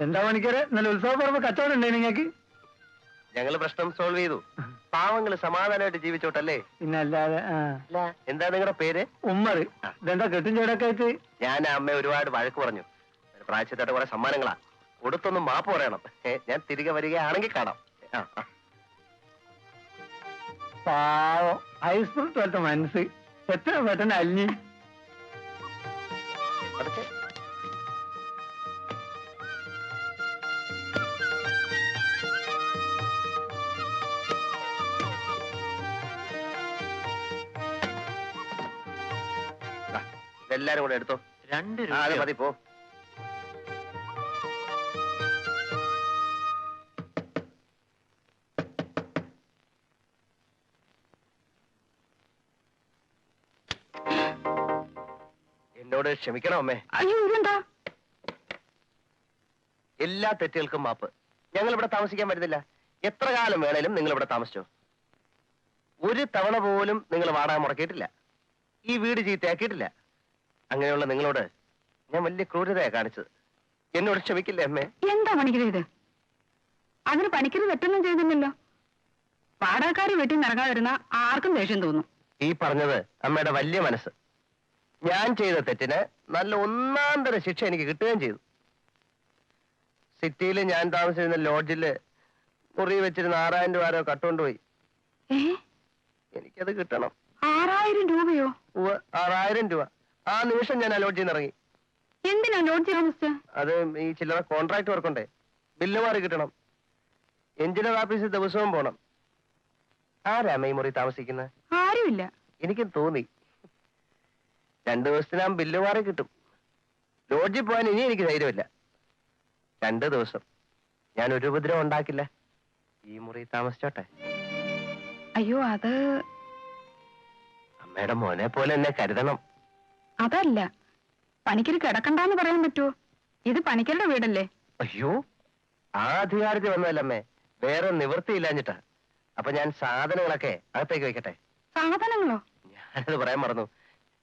എന്താ മണിക്കരെ നല്ല ഉത്സവ പറമ്പ് കച്ചവടം ഉണ്ടേ നിങ്ങക്ക്? ഞങ്ങൾ പ്രശ്നം സോൾവ് ചെയ്തു. പാവങ്ങൾ സമാധാനമായിട്ട് ജീവിച്ചോട്ടല്ലേ? പിന്നല്ലാതെ ആ. എന്താ നിങ്ങളുടെ പേര്? ഉമ്മർ ഇതെന്താ കെട്ടും ചോടൊക്കെ ആയിട്ട് ഞാൻ അമ്മ ഒരുപാട് വഴക്ക് പറഞ്ഞു. പ്രായച്ചത്തായിട്ട് കുറെ സമ്മാനങ്ങളാ. കൊടുത്തൊന്നും മാപ്പ് പറയണം. ഏ, ഞാൻ തിരികെ വരികയാണെങ്കിൽ കാണാം. ആ, ആ. പാവം. ഹൈസ്കൂൾ പോലത്തെ മനസ്സ്. എത്ര പെട്ടെന്ന് അലിഞ്ഞ്. അതൊക്കെ ഇതെല്ലാരും കൂടെ എടുത്തോ. രണ്ട് ആ, അത് മതി പോ. എന്നോട് ക്ഷമിക്കണം അമ്മേ? അയ്യോ ഇതെന്താ? എല്ലാ തെറ്റുകൾക്കും മാപ്പ്. ഞങ്ങൾ ഇവിടെ താമസിക്കാൻ പറ്റുന്നില്ല എത്ര കാലം വേണേലും നിങ്ങൾ ഇവിടെ താമസിച്ചോ. ഒരു തവണ പോലും നിങ്ങൾ വാടക മുടക്കിയിട്ടില്ല. ഈ വീട് ചീത്തയാക്കിയിട്ടില്ല. അങ്ങനെയുള്ള നിങ്ങളോട് ഞാൻ വലിയ ക്രൂരതയാ കാണിച്ചത്. എന്നോട് ക്ഷമിക്കില്ലേ അമ്മേ? എന്താ പണിക്കര് ഇത് അതിന് പണിക്കര് തെറ്റൊന്നും ചെയ്തില്ലല്ലോ. പാടാക്കാരി വീട്ടിൽ നിന്ന് വരുന്ന ആർക്കും ദേഷ്യം തോന്നും. ഈ പറഞ്ഞത് അമ്മയുടെ വലിയ മനസ്സ്. ഞാൻ ചെയ്ത തെറ്റിന് നല്ല ഒന്നാം തരം ശിക്ഷ എനിക്ക് കിട്ടുകയും ചെയ്തു. സിറ്റിയിൽ ഞാൻ താമസിച്ചിരുന്ന ലോഡ്ജിൽ മുറി വെച്ചിരുന്ന ആറായിരം രൂപ ആരോ കട്ടുകൊണ്ടുപോയി ഏ? എനിക്കത് കിട്ടണം. ആറായിരം രൂപയോ? ഉവ്വ്, ആറായിരം രൂപ. ആ നിമിഷം ഞാൻ അലോട്ട് ഇറങ്ങി. എന്തിനാ ലോഡ്ജ് താമസിച്ച അത് ഈ ചില്ലറ കോൺട്രാക്ട് വർക്കുണ്ടേ. ബില്ല് മാറി കിട്ടണം. എഞ്ചിനീയർ ഓഫീസിൽ ദിവസവും പോണം. ആരാ ഈ മുറി താമസിക്കുന്നത് ആരുമില്ല. എനിക്കും തോന്നി. രണ്ടു ദിവസത്തിനാകും ബില്ല് മാറി കിട്ടും. ലോഡ്ജിൽ പോകാൻ ഇനി എനിക്ക് ധൈര്യമില്ല. രണ്ട് ദിവസം. ഞാൻ ഒരു ഉപദ്രവം ഉണ്ടാക്കില്ല. ഈ മുറി താമസിച്ചോട്ടെ. അയ്യോ അത് അമ്മയുടെ മോനെ പോലെ എന്നെ കരുതണം. അതല്ല. പണിക്കര് കിടക്കണ്ടെന്ന് പറയാൻ പറ്റുമോ ഇത് പണിക്കരുടെ വീടല്ലേ? അയ്യോ ആ അധികാരത്തിൽ വന്നതല്ലമ്മേ. വേറെ നിവൃത്തിയില്ലാഞ്ഞിട്ടാ. അപ്പൊ ഞാൻ സാധനങ്ങളൊക്കെ അകത്തേക്ക് വെക്കട്ടെ സാധനങ്ങളോ? ഞാനത് പറയാൻ മറന്നു.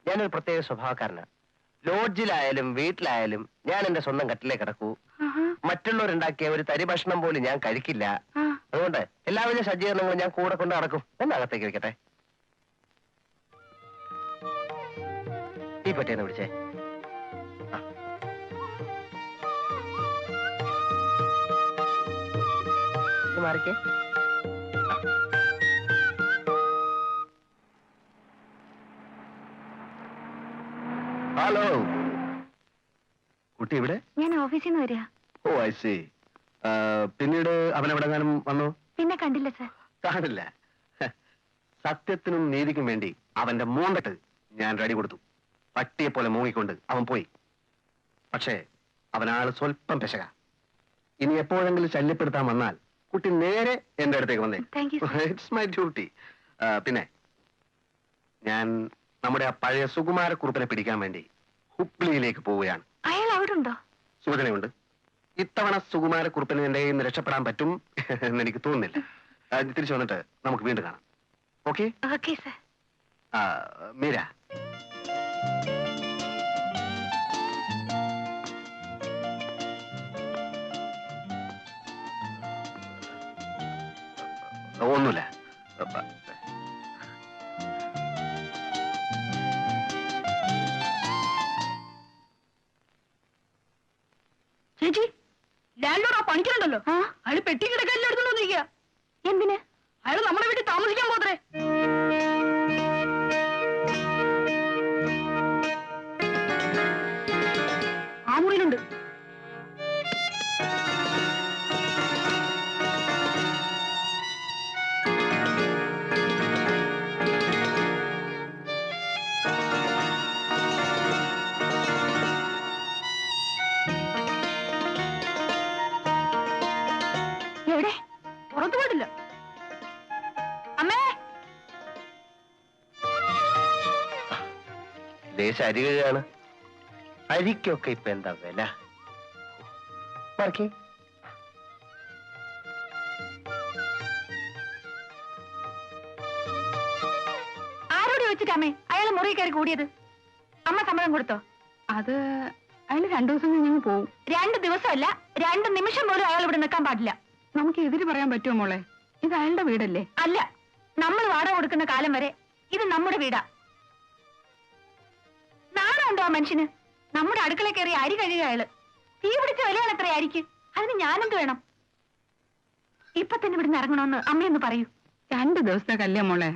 ഞാനൊരു പ്രത്യേക സ്വഭാവക്കാരനാ. ലോഡ്ജിലായാലും വീട്ടിലായാലും ഞാൻ എന്റെ സ്വന്തം കട്ടിലേ കിടക്കൂ. മറ്റുള്ളവരുണ്ടാക്കിയ ഒരു തരി ഭക്ഷണം പോലും ഞാൻ കഴിക്കില്ല. അതുകൊണ്ട് എല്ലാവിധ സജ്ജീകരണങ്ങളും ഞാൻ കൂടെ കൊണ്ട് നടക്കും. എന്നെ അകത്തേക്ക് വെക്കട്ടെ പറ്റിയെന്ന് വിളിച്ചേ. മാറിക്കേ. ഹലോ. കുട്ടി ഇവിടെ? ഞാൻ ഓഫീസിൽ നിന്ന് വരിക. ഓ ഐ സി പിന്നീട് അവൻ എവിടെങ്ങാനും വന്നു? പിന്നെ കണ്ടില്ല സർ കാണില്ല സത്യത്തിനും നീതിക്കും വേണ്ടി അവന്റെ മോണ്ടട്ട് ഞാൻ റെഡി കൊടുത്തു. പട്ടിയെ പോലെ മൂങ്ങിക്കൊണ്ട് അവൻ പോയി. പക്ഷേ അവനാൾ സ്വല്പം പെശക. ഇനി എപ്പോഴെങ്കിലും ശല്യപ്പെടുത്താൻ വന്നാൽ കുട്ടി നേരെ എന്റെ അടുത്തേക്ക് വന്നേ. ഇറ്റ്സ് മൈ ഡ്യൂട്ടി പിന്നെ ഞാൻ നമ്മുടെ ആ പഴയ സുകുമാരക്കുറുപ്പിനെ പിടിക്കാൻ വേണ്ടി ഹുബ്ലിയിലേക്ക് പോവുകയാണ്. അയാൾ അവിടെ ഉണ്ടോ സൂചനയുണ്ട് ഇത്തവണ സുകുമാരക്കുറുപ്പിന് എന്റെ കയ്യിൽ നിന്ന് രക്ഷപ്പെടാൻ പറ്റും എന്ന് എനിക്ക് തോന്നുന്നില്ല. തിരിച്ചു വന്നിട്ട് നമുക്ക് വീണ്ടും കാണാം. ഓക്കെ മീര. ഒന്നുമില്ല. ചേച്ചി ലാൻഡോട് ആ പണിക്കുന്നുണ്ടല്ലോ അയാൾ പെട്ടി കിടക്കാൻ എടുത്തോണ്ട് വന്നിരിക്കുക എന്തിന്? അയാൾ നമ്മുടെ വീട്ടിൽ താമസിക്കാൻ പോത്രേ ദേശ അരി കഴുകാണ് അരിക്കൊക്കെ ഇപ്പൊ എന്താ വില? മാർക്കി. ആരോട് ചോദിച്ചിട്ട് അമ്മേ? അയാൾ മുറി കയറി കൂടിയത്. അമ്മ സമ്മതം കൊടുത്തോ? അത് അയാൾ രണ്ടു ദിവസം കഴിഞ്ഞ് പോവും. രണ്ട് ദിവസമല്ല രണ്ട് നിമിഷം പോലും അയാൾ ഇവിടെ നിൽക്കാൻ പാടില്ല. നമുക്ക് എതിര് പറയാൻ പറ്റുമോ മോളെ? ഇത് അയാളുടെ വീടല്ലേ? അല്ല നമ്മൾ വാടക കൊടുക്കുന്ന കാലം വരെ ഇത് നമ്മുടെ വീടാ. നാണുണ്ടോ ആ മനുഷ്യന്? നമ്മുടെ അടുക്കള കയറി അരി കഴുകുക അയാൾ. തീ പിടിച്ച വിലയാണ് എത്ര അരിക്ക് അതിന് ഞാനെന്ത് വേണം? ഇപ്പൊ തന്നെ ഇവിടുന്ന് ഇറങ്ങണമെന്ന് അമ്മയൊന്ന് പറയൂ. രണ്ടു ദിവസത്തെ കല്യാണം മോളെ.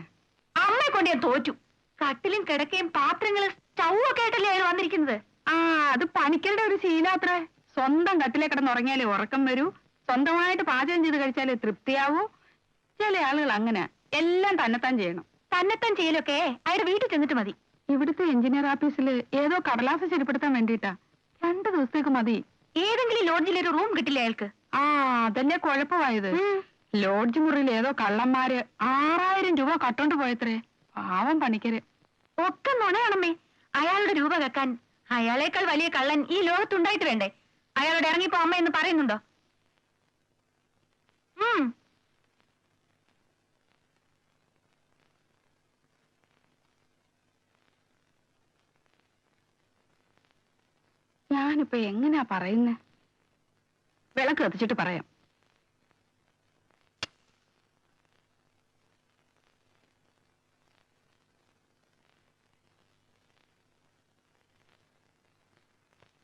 അമ്മയെ കൊണ്ട് ഞാൻ തോറ്റു. കട്ടിലും കിടക്കയും പാത്രങ്ങളും സ്റ്റൗവും ഒക്കെ ആയിട്ടല്ലേ അയാൾ വന്നിരിക്കുന്നത്? ആ അത് പണിക്കരുടെ ഒരു ശീലാത്രേ സ്വന്തം കട്ടിലെ കിടന്നുറങ്ങിയാലേ ഉറക്കം വരൂ. സ്വന്തമായിട്ട് പാചകം ചെയ്ത് കഴിച്ചാലേ തൃപ്തിയാവൂ. ചില ആളുകൾ അങ്ങനെ എല്ലാം തന്നെത്താൻ ചെയ്യണം. തന്നെത്താൻ ചെയ്യലൊക്കെ അയാളുടെ വീട്ടിൽ ചെന്നിട്ട് മതി. ഇവിടുത്തെ എഞ്ചിനീയർ ഓഫീസിൽ ഏതോ കടലാസ് ശരിപ്പെടുത്താൻ വേണ്ടിട്ടാ രണ്ടു ദിവസത്തേക്ക് മതി. ഏതെങ്കിലും ലോഡ്ജിൽ ഒരു റൂം കിട്ടില്ല അയാൾക്ക്? ആ അതല്ലേ കുഴപ്പമായത്. ലോഡ്ജ് മുറിയിൽ ഏതോ കള്ളന്മാര് ആറായിരം രൂപ കട്ടോണ്ട് പോയത്രേ. പാവം പണിക്കര്. ഒക്കെ നുണയാണമ്മേ. അയാളുടെ രൂപ വെക്കാൻ. അയാളേക്കാൾ വലിയ കള്ളൻ ഈ ലോകത്തുണ്ടായിട്ട് വേണ്ടേ? അയാളോട് ഇറങ്ങിപ്പോ അമ്മ എന്ന് പറയുന്നുണ്ടോ? ഉം. ഞാനിപ്പോ എങ്ങനെയാ പറയുന്നേ? വിളക്ക് കത്തിച്ചിട്ട് പറയാം.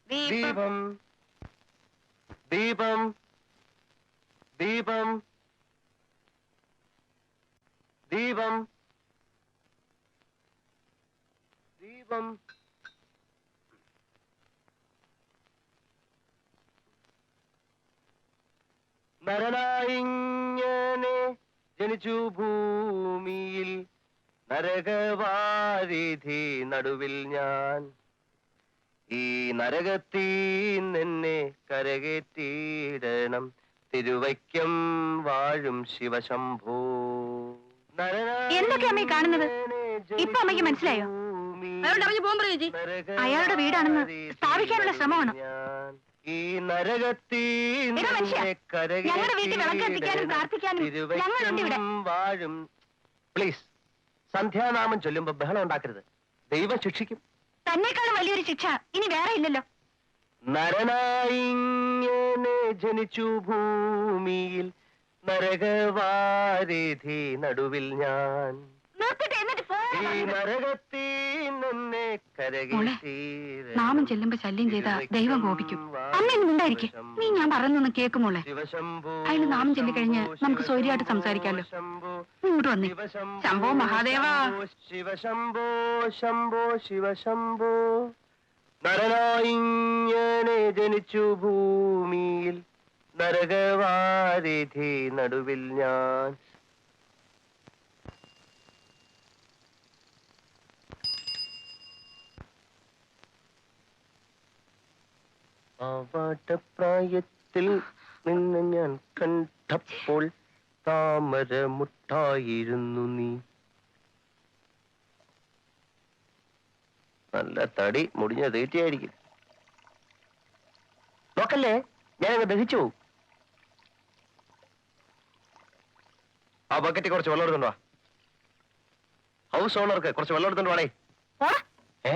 ദീപം. ദീപം. ദീപം. ദീപം. ദീപം. നരനായിങ്ങനെ ജനിച്ചു ഭൂമിയിൽ നരകവാരിധി നടുവിൽ ഞാൻ ഈ നരകത്തീ നിന്നെ കരകേറ്റിയിടണം തിരുവയ്ക്കം വാഴും ശിവശംഭൂ എന്തൊക്കെയാ അമ്മയെ കാണുന്നത്? ഇപ്പൊ അമ്മയ്ക്ക് മനസ്സിലായോ? അയാളുടെ വീടാണെന്ന് സ്ഥാപിക്കാനുള്ള ശ്രമമാണ്. ഈ നരകത്തീ എടാ മനുഷ്യ, ഞങ്ങളുടെ വീട്ടിൽ വിളക്ക് കത്തിക്കാനും പ്രാർത്ഥിക്കാനും ഞങ്ങളുണ്ട് ഇവിടെ. വാഴും. പ്ലീസ് സന്ധ്യാനാമം ചൊല്ലുമ്പോ ബഹളം ഉണ്ടാക്കരുത്. ദൈവം ശിക്ഷിക്കും. തന്നെക്കാളും വലിയൊരു ശിക്ഷ ഇനി വേറെ ഇല്ലല്ലോ. നരനായിങ്ങനെ ജനിച്ചു ഭൂമിയിൽ നരകവാരിധി നടുവിൽ ഞാൻ. നിർത്തിട്ട് എന്നിട്ട് പോ. ഈ നരകത്തീ നിന്നെ നാമം ചെല്ലുമ്പോ ശല്യം ചെയ്ത ദൈവം കോപിക്കും. അമ്മ ഇന്ന്. നീ ഞാൻ പറയുന്നൊന്ന് കേക്കുമോളെ അയാൾ നാമം ചൊല്ലിക്കഴിഞ്ഞ് നമുക്ക് സൗര്യമായിട്ട് സംസാരിക്കാമല്ലോ ഇങ്ങോട്ട് വന്നേ. ശംഭോ മഹാദേവ. ശിവശംഭോ ശംഭോ ശിവശംഭോ. നരനായിങ്ങനെ ജനിച്ചു ഭൂമിയിൽ നരകവാരിധി നടുവിൽ ഞാൻ. പ്രായത്തിൽ നിന്ന് ഞാൻ കണ്ടപ്പോൾ താമര മുട്ടായിരുന്നു നീ. നല്ല തടി മുടിഞ്ഞ തീറ്റയായിരിക്കും. നോക്കല്ലേ ഞാനങ്ങ് ദഹിച്ചു ആ ബക്കറ്റിൽ കുറച്ച് വെള്ളം എടുത്തുണ്ടോ ഹൗസ് ഓണർക്ക് കുറച്ച് വെള്ളം എടുത്തുണ്ട് വാടേ. ഏ?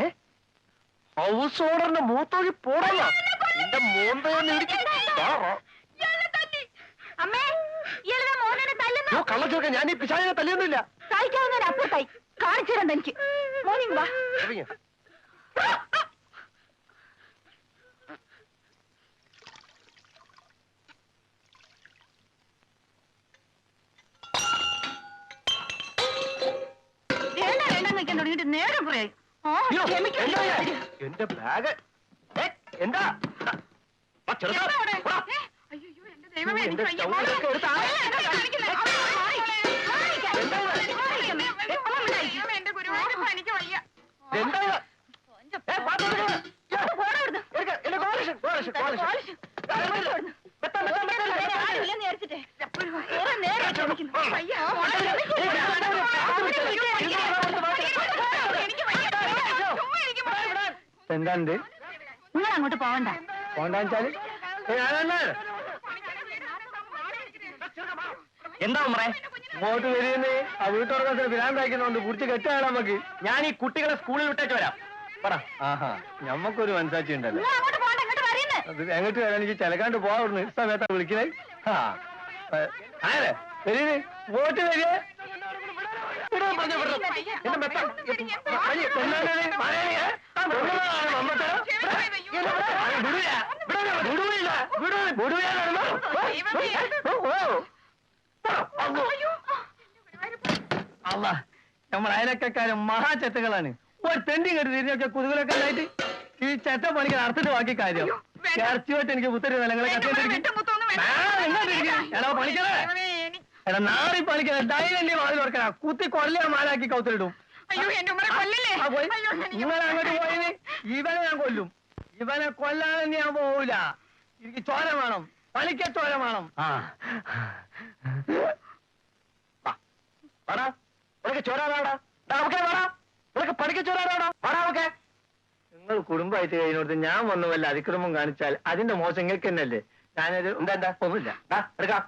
ഹൗസ് ഓണറിന്റെ മൂത്തൊഴി പോടല്ല എന്റെ മോന്തയൊന്ന് അമ്മേ ഇയാളുടെ മോനെ തല്ലുന്നു കള്ളച്ചോക്ക ഞാൻ ഈ പിശാചിനെ തല്ലിയൊന്നുമില്ല സഹിക്കാവുന്നതിന് അപ്പുറത്തായി കാണിച്ചു തരാം തനിക്ക് മോർണിംഗ് വാ ഇറങ്ങിയോ? വേണ്ട വേണ്ട നിൽക്കാൻ തുടങ്ങിയിട്ട് നേരം കുറേ ഓ അയ്യോ, ക്ഷമിക്കണം എന്താ ഇത്? എന്റെ ബാഗ് ഏ, എന്താ എന്താണ്ട് നിങ്ങൾ അങ്ങോട്ട് പോവണ്ട. പോണ്ടാച്ചാൽ എന്താ ഉമ്മറേ? ഇങ്ങോട്ട് വരികയെന്ന് ആ വീട്ടുറക്കത്തിന് ഭ്രാന്താക്കുന്നുണ്ട് കുറിച്ച് കെട്ടാണ് നമുക്ക് ഞാൻ ഈ കുട്ടികളെ സ്കൂളിൽ വിട്ടേച്ച് വരാം. പറ. ആഹാ ഞമ്മക്കൊരു മനസാക്ഷി ഉണ്ടല്ലോ. അത് എങ്ങോട്ട് വരാൻ എനിക്ക് ചിലക്കാണ്ട് പോവാറുണ്ട് സമയത്താ വിളിക്കണേ. ആ ആരെ? വരീന് വോട്ട് വരിക? പെണ്ണാണ് മലയാളിയാ? അല്ല നമ്മൾ അയലക്കാരും മഹാചെത്തുകളാണ് ഒരു തെണ്ടി കെട്ടി തിരിഞ്ഞൊക്കെ കുതുകലൊക്കെ ഉണ്ടായിട്ട് ഈ ചെത്ത പണിക്ക് നടത്തിട്ട് ബാക്കി കാര്യം. ചേർച്ചയായിട്ട് എനിക്ക് പുത്തരി നിലങ്ങളെ എടാ പണിക്കണേ എടാ നാറി പണിക്കണേ ഡൈലി വാതിൽ ഓർക്കണ കുത്തി കൊല്ലം മാലാക്കി കൗത്തിലിടും. നിങ്ങൾ അങ്ങോട്ട് ഇവനെ ഞാൻ കൊല്ലും. ഇവനെ കൊല്ലാതെ ഞാൻ പോവൂല. എനിക്ക് ചോര വേണം. പണിക്ക ചോര വേണം. വാടാ. നിനക്ക് ചോരാടാ നമുക്ക് വാടാ. നിനക്ക് പഠിക്ക ചോരാടാ വാടാ ഒക്കെ നിങ്ങൾ കുടുംബമായിട്ട് കഴിഞ്ഞോടത്ത് ഞാൻ വന്നു വല്ല അതിക്രമം കാണിച്ചാൽ അതിന്റെ മോശം നിങ്ങൾക്ക് തന്നെയല്ലേ? ഞാനൊരു എന്താ എന്താ? ഒന്നുമില്ല. എടുക്കാം.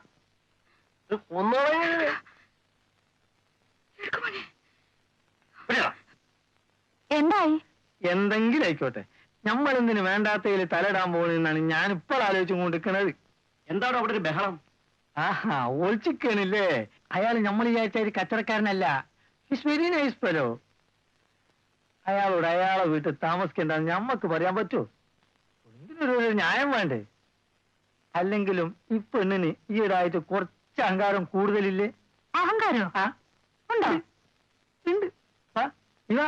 എന്തായി? എന്തെങ്കിലും ആയിക്കോട്ടെ. നമ്മൾ എന്തിന് വേണ്ടാത്തതിൽ തലയിടാൻ പോകുന്നതെന്നാണ് ഞാൻ ഇപ്പോൾ ആലോചിച്ചു കൊണ്ടിരിക്കുന്നത് എന്താണ് അവിടെ ഒരു ബഹളം? ആഹാ ഒളിച്ചിക്കണില്ലേ അയാൾ നമ്മൾ വിചാരിച്ച ഒരു കച്ചവടക്കാരനല്ല. ഹിസ് വെരി നൈസ് ഫെലോ അയാളോട് അയാളെ വീട്ടിൽ താമസിക്കേണ്ടെന്ന് ഞമ്മക്ക് പറയാൻ പറ്റുമോ എന്തിനൊരു ഒരു ന്യായം വേണ്ടേ? അല്ലെങ്കിലും ഈ പെണ്ണിന് ഈയിടായിട്ട് കുറച്ച് അഹങ്കാരം കൂടുതലില്ലേ? അഹങ്കാരം? ആ. ഉണ്ടോ? ഉണ്ട് വാ,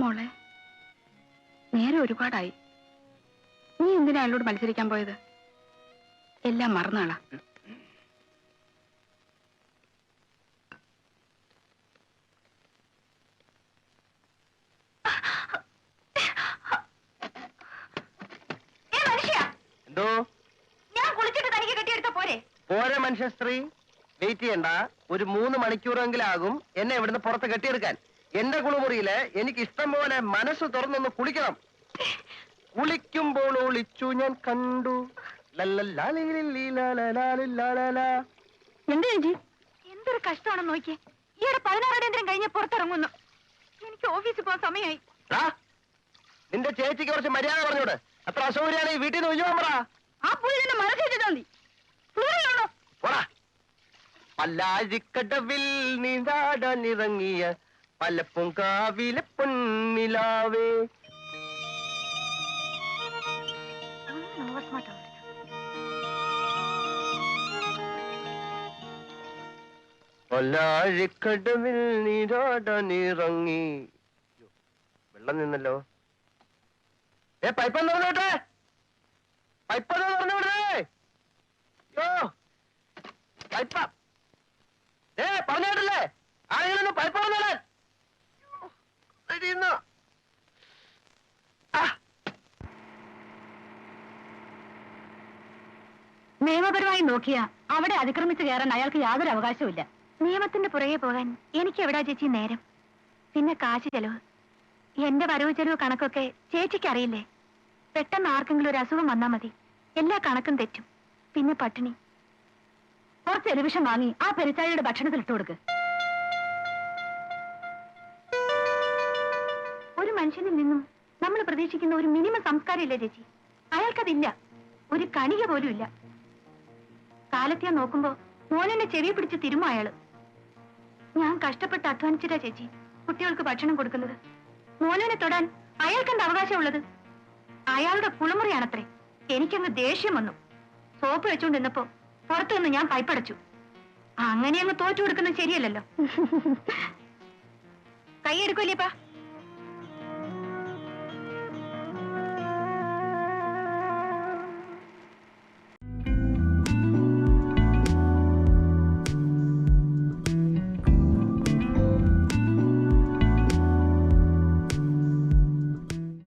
മോളെ നേരെ ഒരുപാടായി. നീ എന്തിനാ അയാളോട് മത്സരിക്കാൻ പോയത്? എല്ലാം മറന്നാളാ. മനുഷ്യ! എന്തോ? ഞാൻ കുളിച്ചിട്ട് തനിക്ക് കെട്ടിയെടുത്ത പോരെ. പോരെ മനുഷ്യ സ്ത്രീ. വെയിറ്റ് ചെയ്യണ്ട. ഒരു മൂന്ന് മണിക്കൂറെങ്കിലും ആകും എന്നെ ഇവിടുന്ന് പുറത്ത് കെട്ടിയെടുക്കാൻ. എന്റെ കുളിമുറിയിൽ എനിക്ക് ഇഷ്ടം പോലെ മനസ്സ് തുറന്നൊന്ന് കുളിക്കണം. കുളിക്കുമ്പോൾ ഒളിച്ചു ഞാൻ കണ്ടു. എന്താ ചേച്ചി? എന്തൊരു കഷ്ടമാണെന്ന് നോക്കിയേ. ഈയിടെ പതിനാറടിയന്തരം കഴിഞ്ഞ് പുറത്തിറങ്ങുന്നു എനിക്ക് ഓഫീസിൽ പോകാൻ സമയമായി നിന്റെ ചേച്ചിക്ക് കുറച്ച് മര്യാദ പറഞ്ഞോട്. അത്ര അസൗകര്യാണ് ഈ വീട്ടിൽ നിന്ന് ഒഴിവാൻ പറ. ആ പുള്ളി തന്നെ ഫ്ലോറിലാണോ പോടാ. പല്ലാഴിക്കടവിൽ നീന്താടാനിറങ്ങിയ പലപ്പുങ്കാവിലെ പൊന്നിലാവേ. കൊല്ലാഴിക്കടവിൽ നീരാടനിറങ്ങി വെള്ളം നിന്നല്ലോ. ഏ പൈപ്പ് തുറന്നു വിട്ടേ. പൈപ്പ് തുറന്നു വിടേ യോ പൈപ്പ ഏ പറഞ്ഞിട്ടില്ലേ ആരെങ്കിലും പൈപ്പ് തുറന്നാലേ നിയമപരമായി നോക്കിയ അവിടെ അതിക്രമിച്ച് കയറാൻ അയാൾക്ക് യാതൊരു അവകാശവുമില്ല. നിയമത്തിന്റെ പുറകെ പോകാൻ എനിക്ക് എവിടാ ചേച്ചി നേരം? പിന്നെ കാശ് ചെലവ്. എന്റെ വരവ് ചെലവ് കണക്കൊക്കെ ചേച്ചിക്ക് അറിയില്ലേ? പെട്ടെന്ന് ആർക്കെങ്കിലും ഒരു അസുഖം വന്നാ മതി. എല്ലാ കണക്കും തെറ്റും. പിന്നെ പട്ടിണി. കുറച്ച് ടെലിവിഷൻ വാങ്ങി ആ പെരിച്ചാഴിയുടെ ഭക്ഷണത്തിൽ ഇട്ടു കൊടുക്ക്. മനുഷ്യനിൽ നിന്നും നമ്മൾ പ്രതീക്ഷിക്കുന്ന ഒരു മിനിമം സംസ്കാരം ഇല്ല ചേച്ചി. അയാൾക്കതില്ല. ഒരു കണിക പോലും ഇല്ല. കാലത്തെ നോക്കുമ്പോ മോനെന്നെ ചെവി പിടിച്ച് തിരുമ അയാൾ? ഞാൻ കഷ്ടപ്പെട്ട് അധ്വാനിച്ചിട്ടാ ചേച്ചി കുട്ടികൾക്ക് ഭക്ഷണം കൊടുക്കുന്നത്. മോനെ തൊടാൻ അയാൾക്ക് അവകാശം അവകാശമുള്ളത്? അയാളുടെ കുളിമുറിയാണത്രേ. എനിക്കങ്ങ് ദേഷ്യം വന്നു. സോപ്പ് വെച്ചുകൊണ്ട് നിന്നപ്പോ പുറത്തു നിന്ന് ഞാൻ പൈപ്പടച്ചു. അങ്ങനെ അങ്ങ് തോറ്റു കൊടുക്കുന്നത് ശരിയല്ലല്ലോ. കൈ എടുക്കൂലേപ്പാ